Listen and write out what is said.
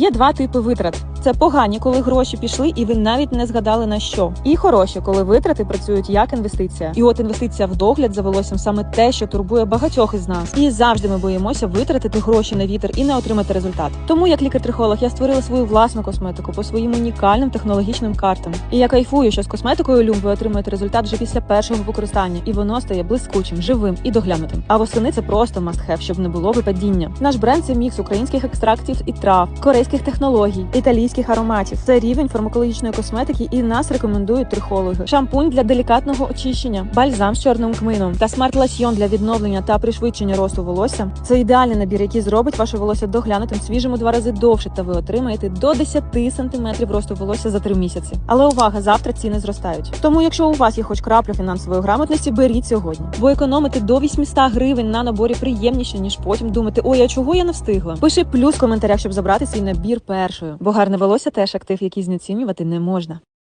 Є два типи витрат: це погані, коли гроші пішли, і ви навіть не згадали на що. І хороші, коли витрати працюють як інвестиція. І от інвестиція в догляд за волоссям саме те, що турбує багатьох із нас. І завжди ми боїмося витратити гроші на вітер і не отримати результат. Тому, як лікар-трихолог, я створила свою власну косметику по своїм унікальним технологічним картам. І я кайфую, що з косметикою Люм ви отримуєте результат вже після першого використання, і воно стає блискучим, живим і доглянутим. А восени це просто must have, щоб не було випадіння. Наш бренд це мікс українських екстрактів і трав, корейських технологій, італійських ароматів. Це рівень фармакологічної косметики, і нас рекомендують трихологи. Шампунь для делікатного очищення, бальзам з чорним кмином та смарт-лосьйон для відновлення та пришвидшення росту волосся. Це ідеальний набір, який зробить ваше волосся доглянутим, свіжим у два рази довше, та ви отримаєте до 10 сантиметрів росту волосся за 3 місяці. Але увага, завтра ціни зростають. Тому, якщо у вас є хоч крапля фінансової грамотності, беріть сьогодні, бо економити до 800 гривень на наборі приємніше, ніж потім думати, ой, а чого я не встигла. Пиши плюс в коментарях, щоб забрати свій набір першою, бо гарне волосся теж актив, який знецінювати не можна.